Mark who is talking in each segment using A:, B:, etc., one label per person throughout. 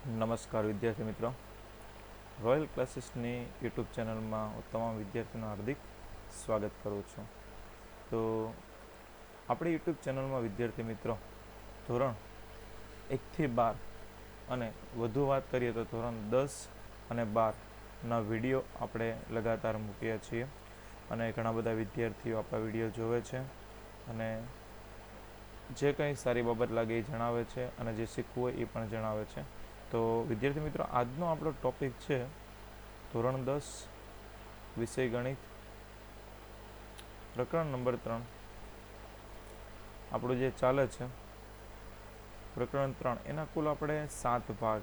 A: નમસ્કાર વિદ્યાર્થી મિત્રો. રોયલ ક્લાસીસની યુટ્યુબ ચેનલમાં હું તમામ વિદ્યાર્થીઓનું હાર્દિક સ્વાગત કરું છું. તો આપણી યુટ્યુબ ચેનલમાં વિદ્યાર્થી મિત્રો, ધોરણ એકથી બાર અને વધુ વાત કરીએ તો ધોરણ દસ અને બારના વીડિયો આપણે લગાતાર મૂકીએ છીએ અને ઘણા બધા વિદ્યાર્થીઓ આપણા વીડિયો જોવે છે અને જે કંઈ સારી બાબત લાગે એ જણાવે છે અને જે શીખવું હોય એ પણ જણાવે છે. તો વિદ્યાર્થી મિત્રો, આજનો આપણો ટોપિક છે ધોરણ દસ, વિષય ગણિત. પ્રકરણ નંબર ત્રણ. આપણું જે ચાલે છે, પ્રકરણ ત્રણ, એના કુલ આપણે સાત ભાગ,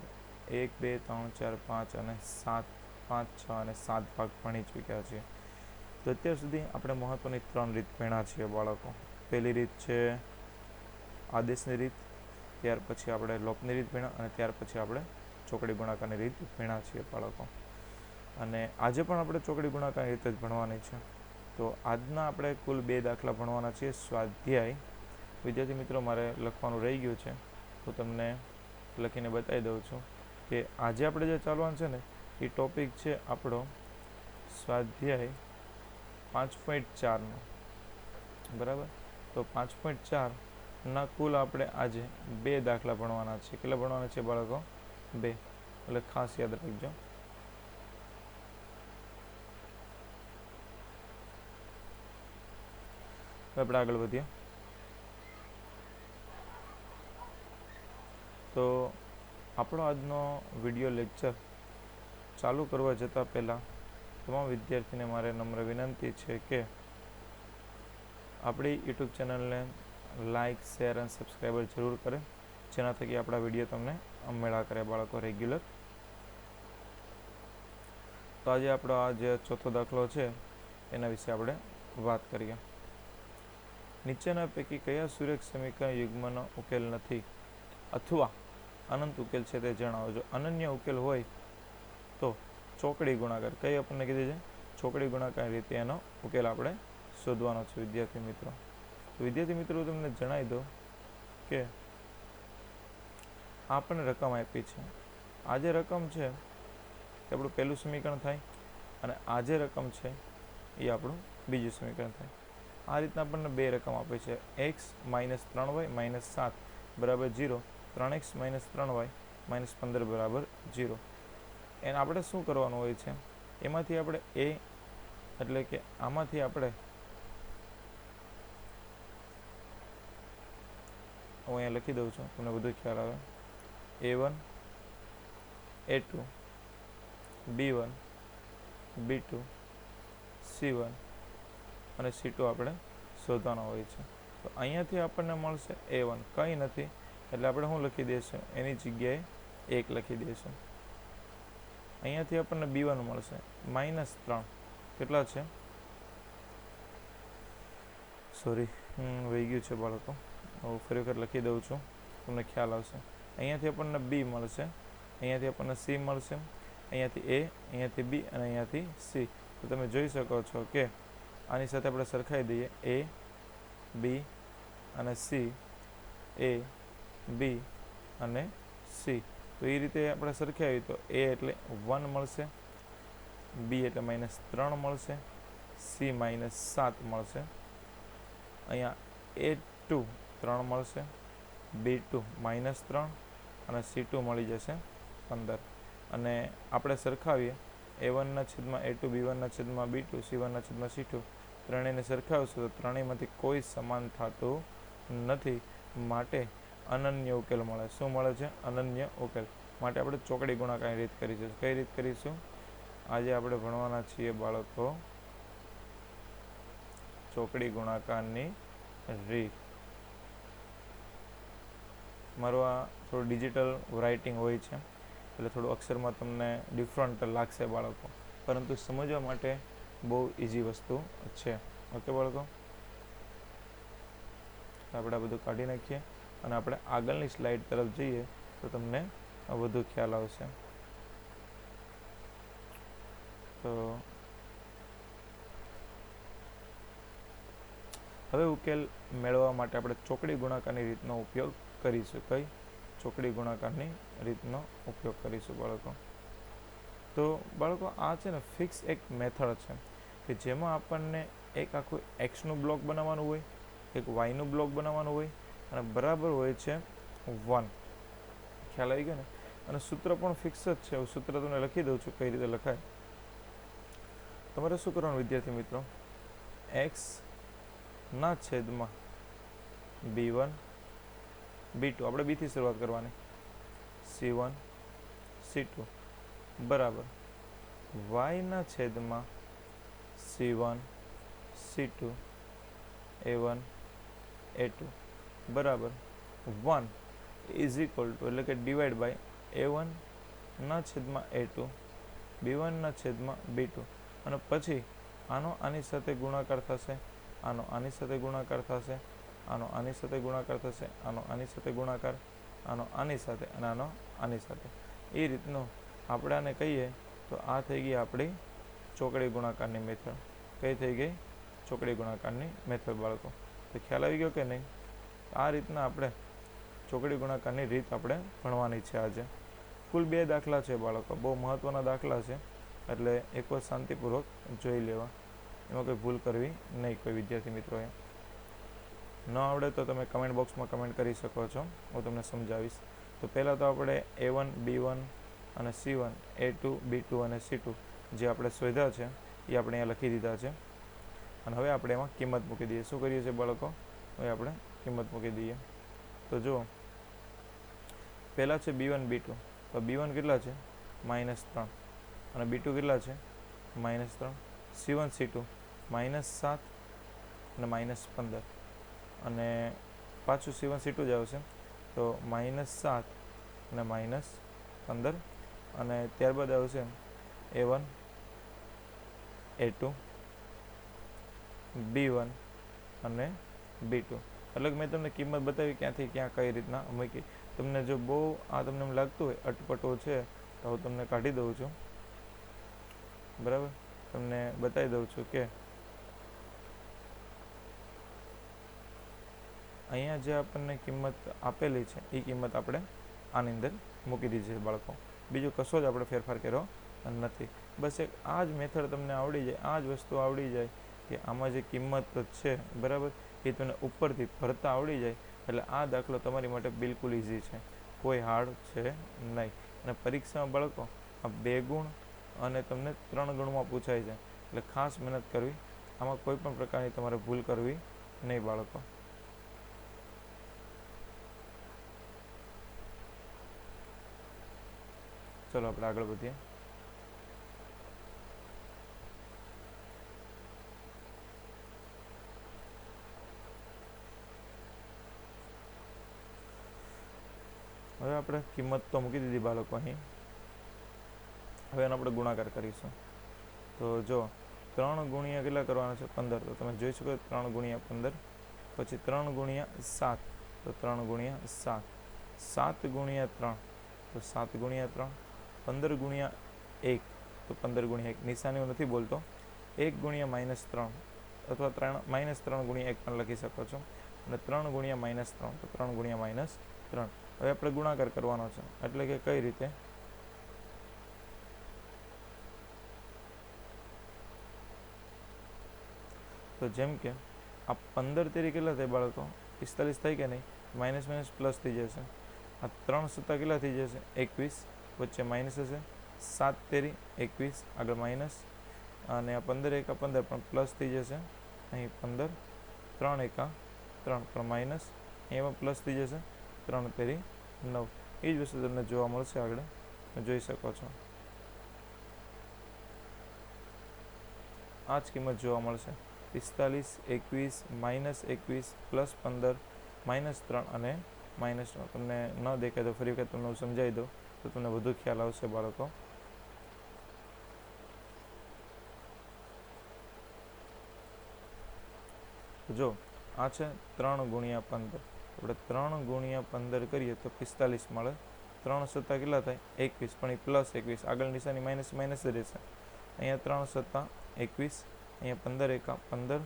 A: એક, બે, ત્રણ, ચાર, પાંચ અને સાત, પાંચ, છ અને સાત ભાગ ભણી ચૂક્યા છીએ. તો અત્યાર સુધી આપણે મહત્ત્વની ત્રણ રીત ભણ્યા છીએ બાળકો. પહેલી રીત છે આદેશની રીત ત્યાર પછી આપણે લોપની રીત ભણ્યા અને ત્યાર પછી આપણે ચોકડી ગુણાકારની રીત ભણ્યા છીએ બાળકો. અને આજે પણ આપણે ચોકડી ગુણાકારની રીત જ ભણવાની છે. તો આજના આપણે કુલ બે દાખલા ભણવાના છીએ સ્વાધ્યાય. વિદ્યાર્થી મિત્રો, મારે લખવાનું રહી ગયું છે. હું તમને લખીને બતાવી દઉં છું કે આજે આપણે જે ચાલવાનું છે ને, એ ટોપિક છે આપણો સ્વાધ્યાય પાંચ પોઈન્ટ ચારનો. બરાબર? તો પાંચ પોઈન્ટ ચાર ના, કુલ આપણે આજે બે દાખલા ભણવાના છે. કેટલા ભણવાના છે બાળકો? બે. એટલે ખાસ યાદ રાખજો. આપણે આગળ વધીએ. તો આપણો આજનો વીડિયો લેક્ચર ચાલુ કરવા જતાં પહેલાં તમામ વિદ્યાર્થીને મારે નમ્ર વિનંતી છે કે આપણી યુટ્યુબ ચેનલને લાઇક શેર અને સબસ્ક્રાઈબર જરૂર કરે જેના થકી આપણા વીડિયો તમને અમેળા કરે બાળકો રેગ્યુલર. તો આજે આપણો આ જે ચોથો દાખલો છે, એના વિશે આપણે વાત કરીએ. નીચેના પૈકી કયા સુરેખ સમીકરણ યુગ્મનો ઉકેલ નથી? અથવા અનંત ઉકેલ છે તે જણાવો. જો અનન્ય ઉકેલ હોય, તો ચોકડી ગુણાકાર. કઈ આપણને કીધી છે? ચોકડી ગુણાકાર રીતે એનો ઉકેલ આપણે શોધવાનો છે, વિદ્યાર્થી મિત્રો. તો વિદ્યાર્થી મિત્રો, તમને જણાવી દો કે આપણને રકમ આપી છે. આ જે રકમ છે એ આપણું પહેલું સમીકરણ થાય અને આ જે રકમ છે એ આપણું બીજું સમીકરણ થાય. આ રીતના આપણને બે રકમ આપે છે. એક્સ માઇનસ ત્રણ વાય માઇનસ સાત બરાબર જીરો ત્રણ એક્સ માઇનસ ત્રણ વાય માઇનસ પંદર બરાબર જીરો એને આપણે શું કરવાનું હોય છે? એમાંથી આપણે એ એટલે કે આમાંથી આપણે હું અહીંયા લખી દઉં છું, તમને બધું ખ્યાલ આવે. A one A two B one B two C one અને સી ટુ આપણે શોધવાનો હોય છે. તો અહીંયાથી આપણને મળશે એ વન કંઈ નથી, એટલે આપણે શું લખી દઈશું? એની જગ્યાએ એક લખી દઈશું. અહીંયાથી આપણને બી વન મળશે. માઇનસ ત્રણ. કેટલા છે? સોરી વહી ગયું છે બાળકો. હું ફરી વખત લખી દઉં છું. તમને ખ્યાલ આવશે. અહીંયાથી આપણને બી મળશે. અહીંયાથી આપણને સી મળશે. અહીંયાથી એ અહીંયાથી બી અને અહીંયાથી સી તો તમે જોઈ શકો છો કે આની સાથે આપણે સરખાઈ દઈએ. એ બી અને સી એ બી અને સી તો એ રીતે આપણે સરખાવી તો એ એટલે વન મળશે. બી એટલે માઇનસ ત્રણ મળશે. સી માઇનસ સાત મળશે. અહીંયા એ ટુ ત્રણ મળશે. બી ટુ માઇનસ ત્રણ અને સી ટુ મળી જશે પંદર. અને આપણે સરખાવીએ એ વનના છેદમાં એ ટુ બી વનના છેદમાં બી ટુ સી વનના છેદમાં સી ટુ ત્રણેયને સરખાવશું તો ત્રણેયમાંથી કોઈ સમાન થતું નથી. માટે અનન્ય ઉકેલ મળે. શું મળે છે? અનન્ય ઉકેલ. માટે આપણે ચોકડી ગુણાકારની રીત કરીશું કઈ રીત કરીશું? આજે આપણે ભણવાના છીએ બાળકો ચોકડી ગુણાકારની રીત. મારું આ થોડું ડિજિટલ રાઇટિંગ હોય છે. એટલે થોડું અક્ષરમાં તમને ડિફરન્ટ લાગશે બાળકો. પરંતુ સમજવા માટે બહુ ઇઝી વસ્તુ છે. ઓકે બાળકો? આપણે આ બધું કાઢી નાખીએ. અને આપણે આગળની સ્લાઇડ તરફ જઈએ તો તમને વધુ ખ્યાલ આવશે. તો હવે ઉકેલ મેળવવા માટે આપણે ચોકડી ગુણાકારની રીતનો ઉપયોગ કરીશું કઈ? ચોકડી ગુણાકારની રીતનો ઉપયોગ કરીશું બાળકો. તો બાળકો, આ છે ને ફિક્સ એક મેથડ છે કે જેમાં આપણને એક આખું એક્સનું બ્લોક બનાવવાનું હોય, એક વાયનું બ્લોક બનાવવાનું હોય અને બરાબર હોય છે વન ખ્યાલ આવી ગયો ને? અને સૂત્ર પણ ફિક્સ જ છે. હું સૂત્ર તમને લખી દઉં છું કઈ રીતે લખાય. તમારે શું કરવાનું વિદ્યાર્થી મિત્રો? એક્સ ના છેદમાં બી વન બી ટુ. આપણે બીથી શરૂઆત કરવાની. C one, C two. બરાબર. વાયના છેદમાં C one, C two, A one, A two. બરાબર. વન ઇઝ ઇક્વલ ટુ એટલે કે ડિવાઈડ બાય એ વનના છેદમાં એ ટુ, બી વનના છેદમાં બી ટુ. અને પછી આનો આની સાથે ગુણાકાર થશે. આનો આની સાથે ગુણાકાર થશે. આનો આની સાથે ગુણાકાર થશે, આનો આની સાથે ગુણાકાર, આનો આની સાથે અને આનો આની સાથે. એ રીતનું આપણે આને કહીએ તો આ થઈ ગઈ આપણી ચોકડી ગુણાકારની મેથડ. કઈ થઈ ગઈ? ચોકડી ગુણાકારની મેથડ બાળકો. તો ખ્યાલ આવી ગયો કે નહીં? આ રીતના આપણે ચોકડી ગુણાકારની રીત આપણે ભણવાની છે આજે. કુલ બે દાખલા છે બાળકો. બહુ મહત્ત્વના દાખલા છે. એટલે એકવાર શાંતિપૂર્વક જોઈ લેવા. એમાં કોઈ ભૂલ કરવી નહીં કોઈ વિદ્યાર્થી મિત્રોએ. ન આવડે તો તમે કમેન્ટ બોક્સમાં કમેન્ટ કરી શકો છો. હું તમને સમજાવીશ. તો પહેલાં તો આપણે એ વન બી વન અને C one A two B two અને સી ટુ જે આપણે શોધ્યા છે, એ આપણે અહીંયા લખી દીધા છે. અને હવે આપણે એમાં કિંમત મૂકી દઈએ. શું કરીએ છીએ બાળકો? હવે આપણે કિંમત મૂકી દઈએ. તો જુઓ. પહેલાં છે બી વન બી ટુ તો બી વન કેટલા છે? માઇનસ ત્રણ. અને બી ટુ કેટલા છે? માઇનસ ત્રણ. C one C two minus સાત અને માઇનસ પંદર. અને પાછું સી વન સી ટુ જ આવશે. તો માઇનસ સાત અને માઇનસ પંદર અને ત્યારબાદ આવશે A one A two B one અને બી ટુ એટલે મેં તમને કિંમત બતાવી ક્યાંથી ક્યાં કઈ રીતના મૂકી. તમને જો બહુ આ તમને એમ લાગતું હોય, અટપટો છે, તો હું તમને કાઢી દઉં છું. બરાબર? તમને બતાવી દઉં છું કે અહીંયા જે આપણને કિંમત આપેલી છે એ કિંમત આપણે આની અંદર મૂકી દીધી છે બાળકો. બીજો કશો જ આપણે ફેરફાર કર્યો નથી. બસ એક આ જ મેથડ તમને આવડી જાય, આ જ વસ્તુ આવડી જાય કે આમાં જે કિંમત છે, બરાબર, એ તમને ઉપરથી ભરતા આવડી જાય, એટલે આ દાખલો તમારી માટે બિલકુલ ઇઝી છે. કોઈ હાર્ડ છે નહીં. અને પરીક્ષામાં બાળકો, આ બે ગુણ અને તમને ત્રણ ગુણમાં પૂછાય છે. એટલે ખાસ મહેનત કરવી, આમાં કોઈ પણ પ્રકારની તમારે ભૂલ કરવી નહીં બાળકો. ચલો આપણે આગળ વધીએ. હવે આપણે કિંમત તો મૂકી દીધી બાળકો અહીં. હવે એનો આપણે ગુણાકાર કરીશું. તો જો ત્રણ ગુણ્યા કેટલા કરવાના છે? પંદર. તો તમે જોઈ શકો ત્રણ ગુણ્યા પંદર, પછી ત્રણ ગુણ્યા સાત. તો ત્રણ ગુણ્યા સાત. સાત ગુણ્યા ત્રણ. તો સાત ગુણ્યા ત્રણ. પંદર ગુણ્યા એક. તો પંદર ગુણ્યા એક. નિશાની હું નથી બોલતો. એક ગુણ્યા માઇનસ ત્રણ. અથવા ત્રણ, માઇનસ ત્રણ ગુણ્યા એક પણ લખી શકો છો. અને ત્રણ ગુણ્યા માઇનસ ત્રણ. તો ત્રણ ગુણ્યા માઇનસ ત્રણ. હવે આપણે ગુણાકાર કરવાનો છે. એટલે કે કઈ રીતે? તો જેમ કે, આ પંદર તેરી કેટલા થાય બાળકો? પિસ્તાલીસ થાય કે નહીં? માઇનસ માઇનસ પ્લસ થઈ જશે. આ ત્રણ સત્તા કેટલા થઈ જશે? એકવીસ. વચ્ચે માઇનસ હશે. સાત તેરી, એકવીસ, આગળ માઇનસ અને આ પંદર એકા પંદર પણ પ્લસ થઈ જશે. અહીં પંદર, ત્રણ એકા ત્રણ પણ માઇનસ એમાં પ્લસ થઈ જશે. ત્રણ તેરી, નવ. એ જ વસ્તુ તમને જોવા મળશે આગળ. જોઈ શકો છો. આ જ કિંમત જોવા મળશે. પિસ્તાલીસ, એકવીસ માઇનસ એકવીસ પ્લસ પંદર માઇનસ ત્રણ અને માઇનસ તમને ન દેખાય તો ફરી વખત તમને હું સમજાવી દઉં. તો તમને વધુ ખ્યાલ આવશે બાળકો. જો, આ છે ત્રણ ગુણ્યા પંદર. આપણે ત્રણ ગુણ્યા પંદર કરીએ તો પિસ્તાલીસ મળે. ત્રણ સત્તા કેટલા થાય? એકવીસ. પણ એ પ્લસ એકવીસ. આગળ નિશાની માઇનસ માઇનસ જ રહેશે. અહીંયા ત્રણ સત્તા એકવીસ. અહીંયા પંદર એકા પંદર.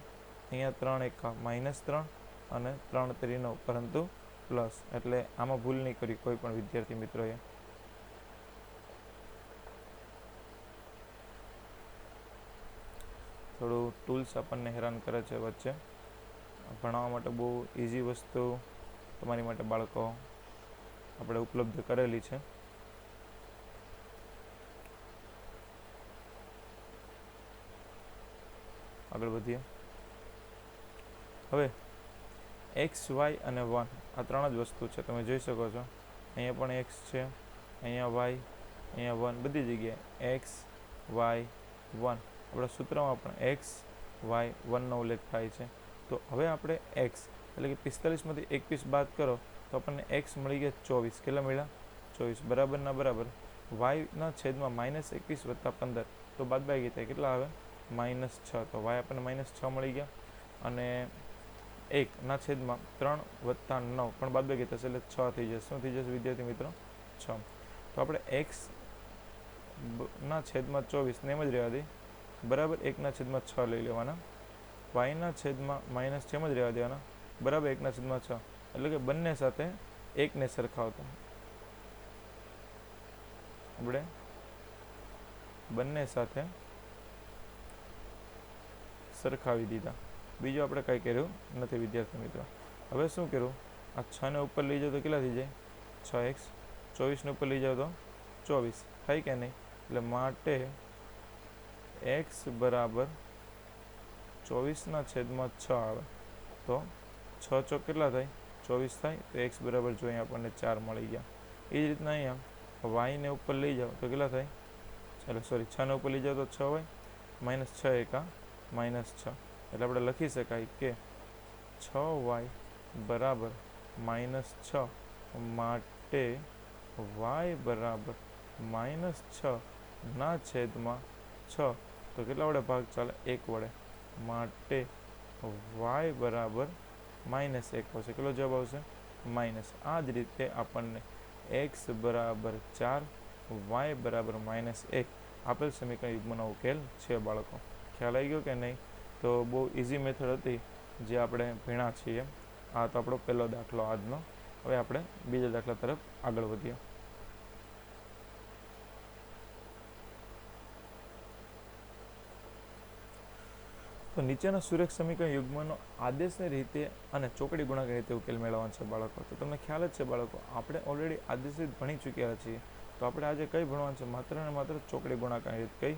A: અહીંયા ત્રણ એકા માઇનસ ત્રણ અને ત્રણ ત્રીનો પરંતુ પ્લસ એટલે આમાં ભૂલ નહીં કરી કોઈ પણ વિદ્યાર્થી મિત્રોએ. થોડું ટૂલ્સ આપણને હેરાન કરે છે વચ્ચે. ભણાવવા માટે બહુ ઇઝી વસ્તુ, તમારી માટે બાળકો આપણે ઉપલબ્ધ કરેલી છે. આગળ વધીએ. હવે એક્સ વાય અને વન આ ત્રણ જ વસ્તુ છે, તમે જોઈ શકો છો. અહીંયા પણ એક્સ છે, અહીંયા વાય અહીંયા વન બધી જગ્યાએ એક્સ વાય વન આપણા સૂત્રમાં પણ એક્સ વાય વનનો ઉલ્લેખ થાય છે. તો હવે આપણે એક્સ એટલે કે પિસ્તાલીસમાંથી એક પીસ બાદ કરો, તો આપણને એક્સ મળી ગયા ચોવીસ. કેટલા મળ્યા? ચોવીસ. બરાબરના બરાબર. વાયના છેદમાં માઇનસ એકવીસ વત્તા પંદર. તો બાદ બાકી થાય. કેટલા આવે? માઇનસ છ. તો વાય આપણને માઇનસ છ મળી ગયા. અને એકના છેદમાં ત્રણ વત્તા નવ. પણ બાદ બાકી થશે એટલે છ થઈ જશે. શું થઈ જશે વિદ્યાર્થી મિત્રો? છ. તો આપણે એક્સ ના છેદમાં ચોવીસ. ને એમ જ રહેવા દઈએ બરાબર એકના છેદમાં છ લઈ લેવાના. વાયના છેદમાં માઇનસ છ જ રહેવા દેવાના. બરાબર એકના છેદમાં છ. એટલે કે બંને સાથે એકને સરખાવતા. આપણે બંને સાથે સરખાવી દીધા. બીજું આપણે કંઈ કર્યું નથી, વિદ્યાર્થી મિત્રો. હવે શું કર્યું? આ છને ઉપર લઈ જાઓ તો કેટલા થઈ જાય? છ એક્સ. ચોવીસને ઉપર લઈ જાઓ તો ચોવીસ. થાય કે નહીં? એટલે માટે એક્સ બરાબર ચોવીસના છેદમાં છ આવે તો છ ચોક કેટલા થાય ચોવીસ થાય તો એક્સ બરાબર જો અહીંયા આપણને ચાર મળી ગયા એ જ રીતના અહીંયા વાયને ઉપર લઈ જાઓ તો કેટલા થાય ચાલો સોરી છને ઉપર લઈ જાઓ તો છ હોય માઇનસ છ એકા માઇનસ છ એટલે આપણે લખી શકાય કે છ વાય બરાબર માઇનસ છ માટે વાય બરાબર માઇનસ છ ના છેદમાં છ તો કેટલા વડે ભાગ ચાલે? એક વડે. માટે વાય બરાબર માઇનસ એક આવશે. કેટલો જવાબ આવશે? માઇનસ આ જ રીતે આપણને એક્સ બરાબર ચાર વાય બરાબર માઇનસ એક. આપેલ સમીકરણ યુગ્મનો ઉકેલ છે બાળકો. ખ્યાલ આવી ગયો કે નહીં? તો બહુ ઇઝી મેથડ હતી જે આપણે ભીણા છીએ. આ તો આપણો પહેલો દાખલો આજનો. હવે આપણે બીજા દાખલા તરફ આગળ વધીએ. તો નીચેના સુરેખ સમીકરણ યુગ્મનો આદેશની રીતે અને ચોકડી ગુણાકાર રીતે ઉકેલ મેળવવાનો છે બાળકો. તો તમને ખ્યાલ જ છે બાળકો, આપણે ઓલરેડી આદેશ રીત ભણી ચૂક્યા છીએ. તો આપણે આજે કઈ ભણવાનું છે? માત્ર ને માત્ર ચોકડી ગુણાકારની રીત કઈ?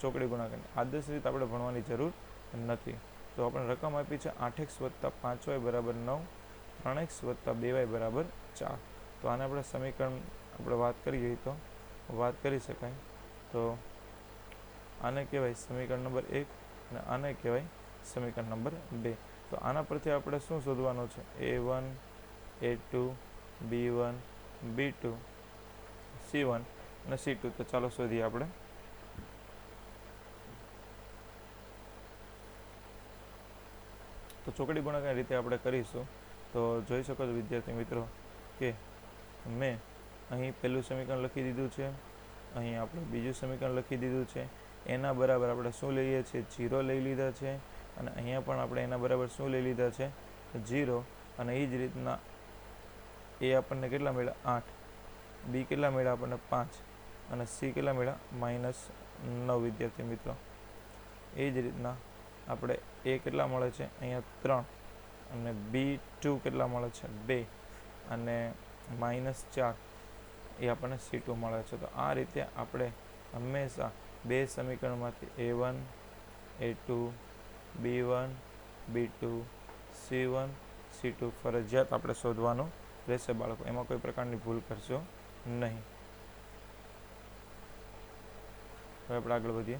A: ચોકડી ગુણાકારની આદેશ રીત આપણે ભણવાની જરૂર નથી. તો આપણે રકમ આપી છે આઠ એક્સ વત્તા પાંચ વાય બરાબર નવ, ત્રણ એક્સ વત્તા બે વાય બરાબર ચાર. તો આને આપણે સમીકરણ આપણે વાત કરીએ તો? વાત કરી શકાય. તો આને કહેવાય સમીકરણ નંબર એક. અને આને કહેવાય સમીકરણ નંબર બે. તો આના પરથી આપણે શું શોધવાનું છે? A one A two B one B two C one અને સી ટુ તો ચાલો શોધીએ આપણે. તો ચોકડી ગુણાકાર રીતે આપણે કરીશું. તો જોઈ શકો છો વિદ્યાર્થી મિત્રો કે મેં અહીં પહેલું સમીકરણ લખી દીધું છે. અહીં આપણે બીજું સમીકરણ લખી દીધું છે. એના બરાબર આપણે શું લઈએ છીએ? જીરો લઈ લીધા છે અને અહીંયા પણ આપણે એના બરાબર શું લઈ લીધા છે? જીરો અને એ જ રીતના એ આપણને કેટલા મળ્યા? આઠ. બી કેટલા મળ્યા આપણને? પાંચ. અને સી કેટલા મળ્યા? માઇનસ નવ વિદ્યાર્થી મિત્રો. એ જ રીતના આપણે એ કેટલા મળે છે? અહીંયા ત્રણ. અને બી ટુ કેટલા મળે છે? બે. અને માઇનસ ચાર. એ આપણને સી ટુ મળે છે. તો આ રીતે આપણે હંમેશા બે સમીકરણમાંથી A one A two B one B two C one C two ફરજિયાત આપણે શોધવાનું રહેશે બાળકો. એમાં કોઈ પ્રકારની ભૂલ કરશો નહીં. હવે આપણે આગળ વધીએ.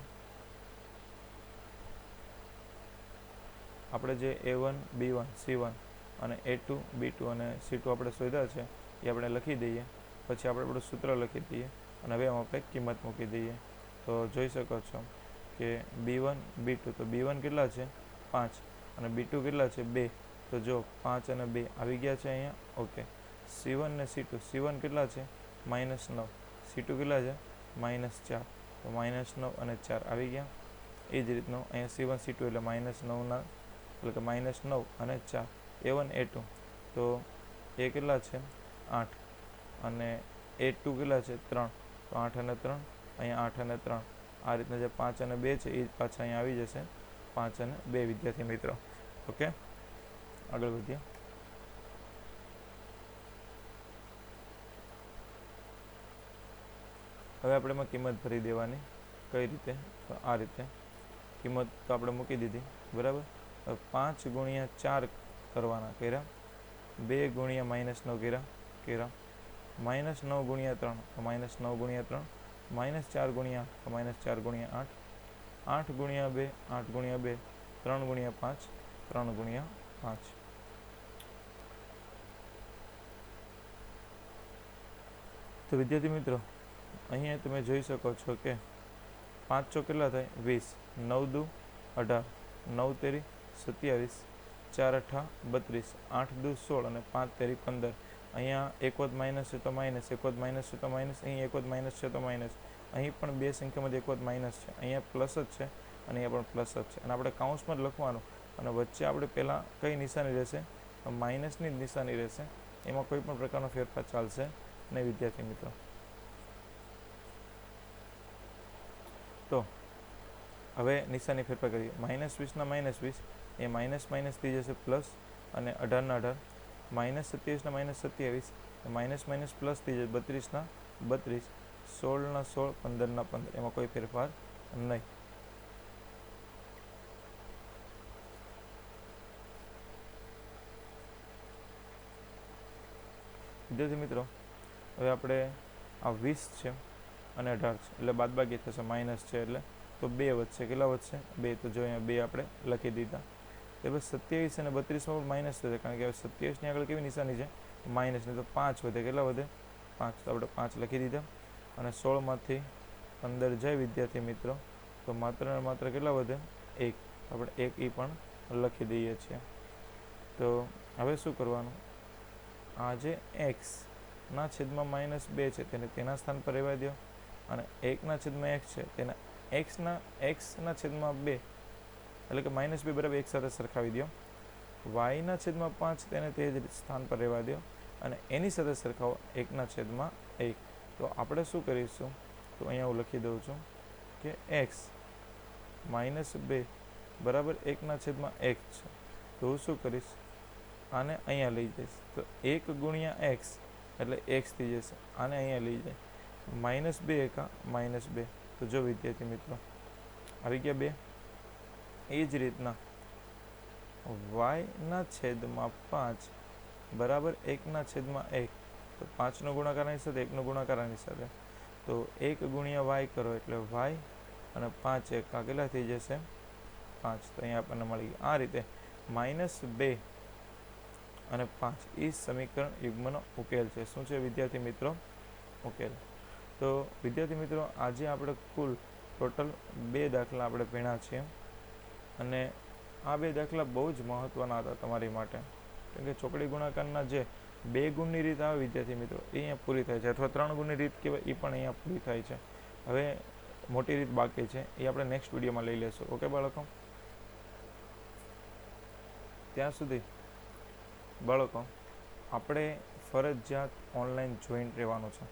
A: આપણે જે A one B one C one અને એ ટુ બી ટુ અને સી ટુ આપણે શોધ્યા છે, એ આપણે લખી દઈએ. પછી આપણે આપણું સૂત્ર લખી દઈએ અને હવે એમાં આપણે કિંમત મૂકી દઈએ. તો જોઈ શકો છો કે બી વન, બી ટુ, તો બી વન કેટલા છે? પાંચ. અને બી ટુ કેટલા છે? બે. તો જો પાંચ અને બે આવી ગયા છે અહીંયા. ઓકે. સી વન ને સી ટુ. સી વન કેટલા છે? માઇનસ નવ. સી ટુ કેટલા છે? માઇનસ ચાર. તો માઇનસ નવ અને ચાર આવી ગયા. એ જ રીતનું અહીંયા સી વન, સી ટુ એટલે માઇનસ નવના એટલે કે માઇનસ નવ અને ચાર. A one, A two. તો એ કેટલા છે? આઠ. અને એ ટુ કેટલા છે? ત્રણ. તો આઠ અને ત્રણ. અહીંયા આઠ અને ત્રણ. આ રીતના જે પાંચ અને બે છે, એ પાછા અહીંયા આવી જશે. પાંચ અને બે વિદ્યાર્થી મિત્રો. ઓકે? આગળ વધીએ. હવે આપણે એમાં કિંમત ભરી દેવાની. કઈ રીતે? આ રીતે. કિંમત તો આપણે મૂકી દીધી. બરાબર? પાંચ ગુણ્યા ચાર કરવાના કર્યા. બે ગુણ્યા માઇનસ નવ કર્યા. કર્યા. માઇનસ નવ ગુણ્યા ત્રણ. માઇનસ નવ ગુણ્યા ત્રણ. માઇનસ ચાર ગુણ્યા માઇનસ ચાર ગુણ્યા આઠ. આઠ ગુણ્યા બે, આઠ ગુણ્યા બે, ત્રણ ગુણ્યા પાંચ, ત્રણ ગુણ્યા પાંચ. તો વિદ્યાર્થી મિત્રો, અહીંયા તમે જોઈ શકો છો કે પાંચ ચો કેટલા થાય? વીસ. નવ દુ અઢાર. નવ તેરી સત્યાવીસ. ચાર અઠા બત્રીસ. આઠ દુ સોળ અને પાંચ તેરી પંદર. અહીંયા એક વખત માઇનસ છે તો માઇનસ એક વખત માઇનસ છે તો માઇનસ અહીં એક વખત માઇનસ છે તો માઇનસ અહીં પણ બે સંખ્યામાંથી એક વખત માઇનસ છે. અહીંયા પ્લસ જ છે અને અહીંયા પણ પ્લસ જ છે. અને આપણે કાઉન્સમાં જ લખવાનું. અને વચ્ચે આપણે પહેલાં કઈ નિશાની રહેશે? માઇનસની જ નિશાની રહેશે. એમાં કોઈ પણ પ્રકારનો ફેરફાર ચાલશે નહીં, વિદ્યાર્થી મિત્રો. તો હવે નિશાની ફેરફાર કરીએ. માઇનસ વીસના માઇનસ વીસ. એ માઇનસ માઇનસ થઈ જશે પ્લસ અને અઢારના અઢાર. માઇનસ સત્યાવીસના માઇનસ સત્યાવીસ માઇનસ માઇનસ પ્લસ થઈ જાય બત્રીસના બત્રીસ સોળના સોળ પંદરના પંદર, એમાં કોઈ ફેરફાર નહીં. વિદ્યાર્થી મિત્રો, હવે આપણે આ વીસ છે અને અઢાર છે, એટલે બાદબાકી થશે, માઇનસ છે એટલે તો બે વધશે, કેટલા વધશે? બે, તો જો અહીંયા બે આપણે લખી દીધા. એ બસ સત્યાવીસ અને બત્રીસમાં પણ માઇનસ થશે, કારણ કે હવે સત્યાવીસની આગળ કેવી નિશાની છે? માઇનસની તો પાંચ વધે. કેટલા વધે? પાંચ. તો આપણે પાંચ લખી દીધા. અને સોળમાંથી પંદર જાય વિદ્યાર્થી મિત્રો. તો માત્ર ને માત્ર કેટલા વધે? એક. આપણે એક એ પણ લખી દઈએ છીએ. તો હવે શું કરવાનું? આ જે એક્સના છેદમાં માઇનસ બે છે, તેને તેના સ્થાન પર રહેવા દો અને એકના છેદમાં એક્સ છે, તેના એક્સના એક્સના છેદમાં બે એટલે કે માઇનસ બે બરાબર એક સાથે સરખાવી દો. વાયના છેદમાં પાંચ તેને તે જ સ્થાન પર રહેવા દો. અને એની સાથે સરખાવો એકના છેદમાં એક. તો આપણે શું કરીશું? તો અહીંયા હું લખી દઉં છું કે એક્સ માઇનસ બે બરાબર એકના છેદમાં એક છે. તો હું શું કરીશ? આને અહીંયા લઈ જઈશ. તો એક ગુણ્યા એક્સ એટલે એક્સ થઈ જશે. આને અહીંયા લઈ જાય. માઇનસ બે એકા માઇનસ બે. તો જો વિદ્યાર્થી મિત્રો, આવી ગયા બે? એ જ રીતના. વાયના છેદમાં પાંચ બરાબર એકના છેદમાં એક. તો પાંચનો ગુણાકાર આની સાથે એકનો ગુણાકાર આની સાથે. તો એક ગુણ્યા વાય કરો એટલે વાય અને પાંચ એક કેટલા થઈ જશે. પાંચ તો અહીંયા આપણને મળી ગયું. આ રીતે માઇનસ બે અને પાંચ એ સમીકરણ યુગ્મનો ઉકેલ છે. શું છે વિદ્યાર્થી મિત્રો? ઉકેલ. તો વિદ્યાર્થી મિત્રો, આજે આપણે કુલ ટોટલ બે દાખલા આપણે ભણ્યા છીએ. અને આ બે દાખલા બહુ જ મહત્ત્વના હતા તમારી માટે. કેમ કે ચોકડી ગુણાકારના જે બે ગુણની રીત આવે વિદ્યાર્થી મિત્રો, એ અહીંયા પૂરી થાય છે. અથવા ત્રણ ગુણની રીત કહેવાય, એ પણ અહીંયા પૂરી થાય છે. હવે મોટી રીત બાકી છે, એ આપણે નેક્સ્ટ વિડીયોમાં લઈ લેશું. ઓકે બાળકો? ત્યાં સુધી, બાળકો, આપણે ફરજિયાત ઓનલાઈન જોઈન્ટ રહેવાનું છે.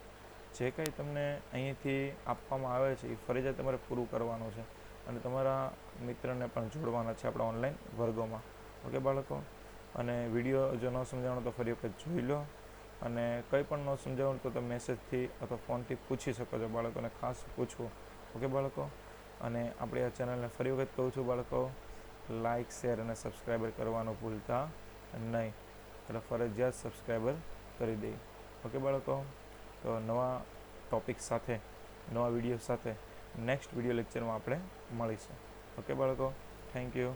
A: જે કંઈ તમને અહીંથી આપવામાં આવે છે, એ ફરજિયાત તમારે પૂરું કરવાનું છે. અને તમારા મિત્રને પણ જોડવાના છે આપણા ઓનલાઈન વર્ગોમાં. ઓકે, બાળકો? અને વીડિયો જો ન સમજાવવાનો તો ફરી વખત જોઈ લો. અને કંઈ પણ ન સમજાવવાનું તો તમે મેસેજથી અથવા ફોનથી પૂછી શકો છો બાળકોને, ખાસ પૂછવું ઓકે, બાળકો? અને આપણે આ ચેનલને ફરી વખત કહું છું બાળકો લાઇક શેર અને સબસ્ક્રાઈબર કરવાનું ભૂલતા નહીં. એટલે ફરજિયાત સબસ્ક્રાઈબર કરી દઈએ. ઓકે, બાળકો? તો નવા ટોપિક સાથે, નવા વીડિયો સાથે નેક્સ્ટ વીડિયો લેક્ચરમાં આપણે મળીશું. ઓકે બાળકો? Thank you.